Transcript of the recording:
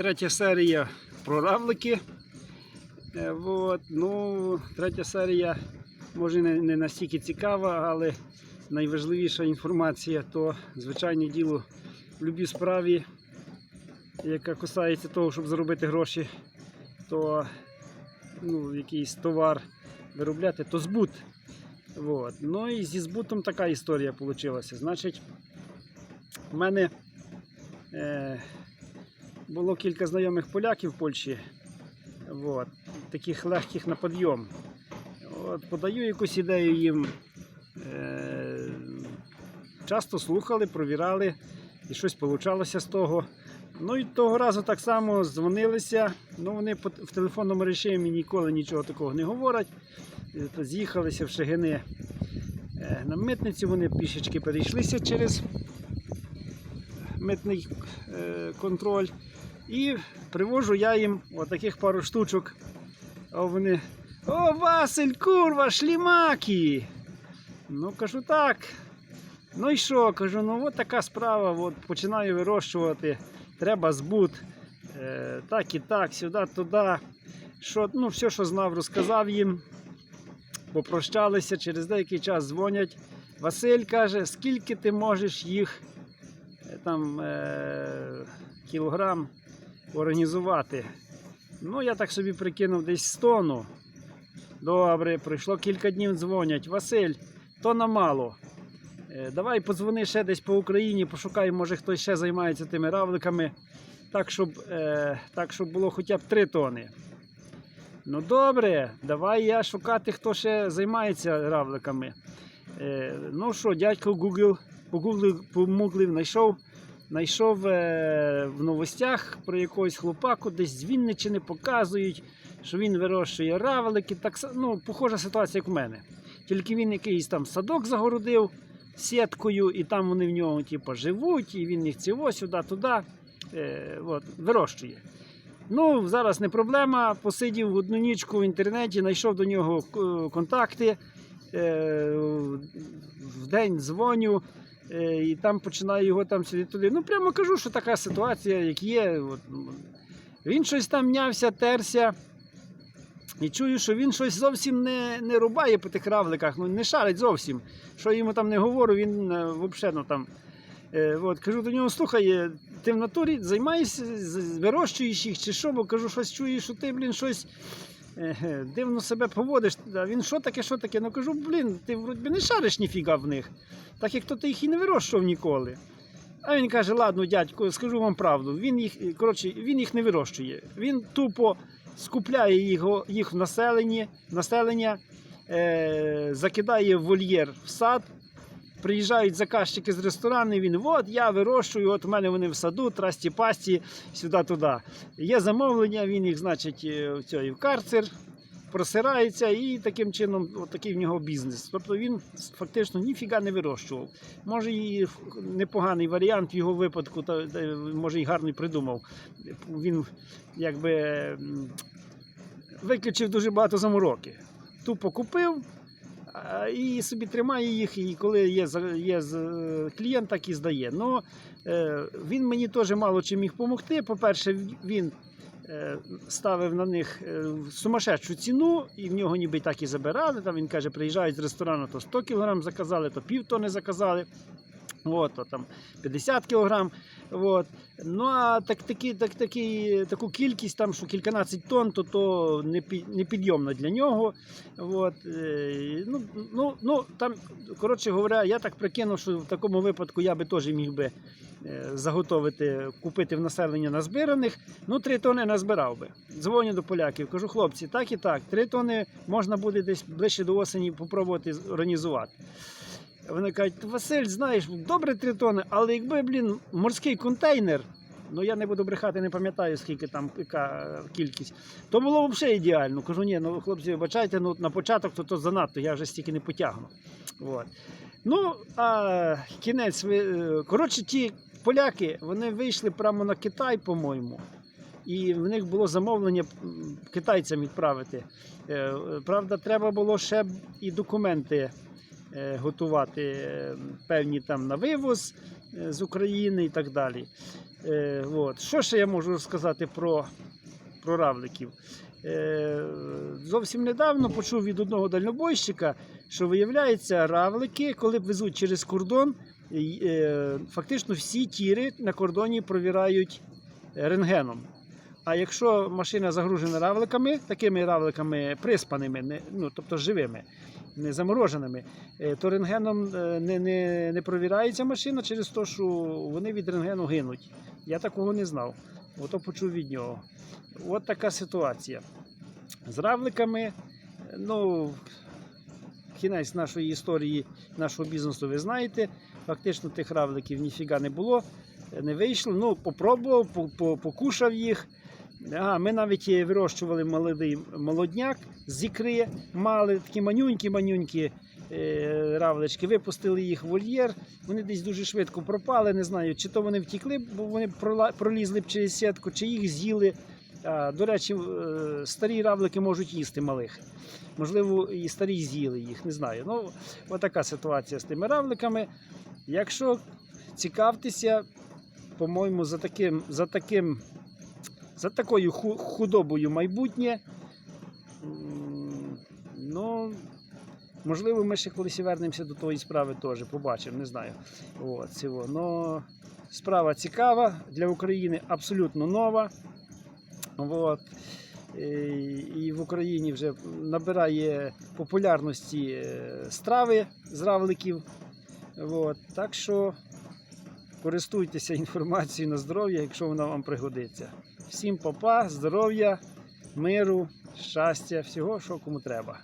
третя серія про равлики. Е, Вот. Ну, третя серія може не, не настільки цікава, але найважливіша інформація то звичайне діло в любій справі, яка касається того, щоб заробити гроші, то ну, якийсь товар виробляти, то збут. Вот. Ну і зі збутом така історія вийшла. Значить, в мене е, було кілька знайомих поляків в Польщі, от, таких легких на підйом. От, подаю якусь ідею їм. Е, часто слухали, провірали, і щось вийшло з того. Ну і того разу так само дзвонилися. Ну, вони в телефонному режимі ніколи нічого такого не говорять. Е, З'їхалися в Шегини е, на митницю, вони пішечки перейшлися через митний контроль. І привожу я їм отаких пару штучок. А вони. О, Василь, курва, шлімаки! Ну, кажу так. Ну і що? Кажу, ну от така справа, от починаю вирощувати. Треба збут. Е, так і так, сюди, туди. Що, ну, все, що знав, розказав їм. Попрощалися, через деякий час дзвонять. Василь каже, скільки ти можеш їх е, там е, кілограм організувати. Ну, я так собі прикинув десь 100 тонн. Добре, пройшло кілька днів дзвонять. Василь, то намало. Е, Давай подзвони ще десь по Україні, пошукай, може хтось ще займається тими равликами. Так, щоб, е, так, щоб було хоча б 3 тони. Ну добре, давай я шукати, хто ще займається равликами. Е, ну що, дядько Google, погуглив, помуглив, знайшов, знайшов е, в новостях про якогось хлопаку, десь з Вінниччини показують, що він вирощує равлики. Так, ну, похожа ситуація, як в мене. Тільки він якийсь там садок загородив сіткою, і там вони в нього типу, живуть, і він їх цього сюди-туди е, от, вирощує. Ну, зараз не проблема. Посидів одну нічку в інтернеті, знайшов до нього е, контакти. Е, в день дзвоню, і там починаю його там сюди туди. Ну, прямо кажу, що така ситуація, як є. От, ну, він щось там м'явся, терся. І чую, що він щось зовсім не, не рубає по тих равликах, ну не шарить зовсім. Що йому там не говорю, він е, взагалі ну, там. Е, от, кажу до нього, слухай, е, ти в натурі займаєшся, вирощуєш їх чи що, бо кажу, щось чуєш, що ти, блін, щось е, е, дивно себе поводиш. Він що таке, що таке? Ну кажу, блін, ти вроді не шариш ніфіга в них, так як то ти їх і не вирощував ніколи. А він каже: ладно, дядько, скажу вам правду. Він їх, коротше, він їх не вирощує. Він тупо скупляє його, їх в населенні, населення, е, закидає в вольєр в сад. Приїжджають заказчики з ресторану, він от я вирощую, от у мене вони в саду, трасті пасті, сюди-туди. Є замовлення, він їх, значить, е, в в карцер просирається, і таким чином такий в нього бізнес. Тобто він фактично ніфіга не вирощував. Може, і непоганий варіант в його випадку, та, може, і гарний придумав. Він якби виключив дуже багато замороки. Тупо купив. І собі тримає їх, і коли є, є е, клієнт, так і здає. Но е, він мені теж мало чим міг допомогти. По-перше, він е, ставив на них сумасшедшу ціну, і в нього ніби так і забирали. Там він каже, приїжджають з ресторану, то 100 кг заказали, то півтони заказали. От, то там 50 кг. От. Ну а так, такі, так, такі, таку кількість, там, що кільканадцять тонн, то, то не, пі- не підйомно для нього. От. е, Ну, ну, ну, там, коротше говоря, я так прикинув, що в такому випадку я би теж міг би е, заготовити, купити в населення назбираних. Ну, 3 тони назбирав би. Дзвоню до поляків, кажу, хлопці, так і так, 3 тони можна буде десь ближче до осені попробувати організувати. Вони кажуть, Василь, знаєш, добре 3 тони, але якби, блін, морський контейнер, ну я не буду брехати, не пам'ятаю, скільки там яка е, кількість, то було б взагалі ідеально. Кажу, ні, ну хлопці, вибачайте, ну на початок то, то занадто, я вже стільки не потягну. От. Ну, а кінець, ви- е, коротше, ті поляки, вони вийшли прямо на Китай, по-моєму. І в них було замовлення китайцям відправити. Е, Правда, треба було ще і документи готувати е, певні там на вивоз е, з України і так далі. Е, от. Що ще я можу сказати про, про равликів? Е, зовсім недавно почув від одного дальнобойщика, що виявляється, равлики, коли везуть через кордон, е, фактично всі тіри на кордоні провірають рентгеном. А якщо машина загружена равликами, такими равликами приспаними, ну, тобто живими, не замороженими, е, то рентгеном е, не, не, не провірається машина через те, що вони від рентгену гинуть. Я такого не знав. Ото почув від нього. От така ситуація. З равликами, ну, кінець нашої історії, нашого бізнесу, ви знаєте. Фактично тих равликів ніфіга не було, не вийшло. Ну, попробував, по- по- покушав їх. Ага, ми навіть е, вирощували молодий молодняк з ікри, мали такі манюнькі-манюнькі е, равлички, випустили їх в вольєр. Вони десь дуже швидко пропали. Не знаю, чи то вони втікли, бо вони пролізли б через сітку, чи їх з'їли. А, до речі, е, старі равлики можуть їсти малих. Можливо, і старі з'їли їх, не знаю. Ну, отака ситуація з тими равликами. Якщо цікавтеся, по-моєму, за таким, за таким, за такою худобою майбутнє. Ну, можливо, ми ще колись вернемося до тої справи теж, побачимо, не знаю. От, цього. Но справа цікава для України, абсолютно нова. От. І в Україні вже набирає популярності е, страви з равликів. От. Так що користуйтеся інформацією на здоров'я, якщо вона вам пригодиться. Всім папа, здоров'я, миру, щастя, всього, що кому треба.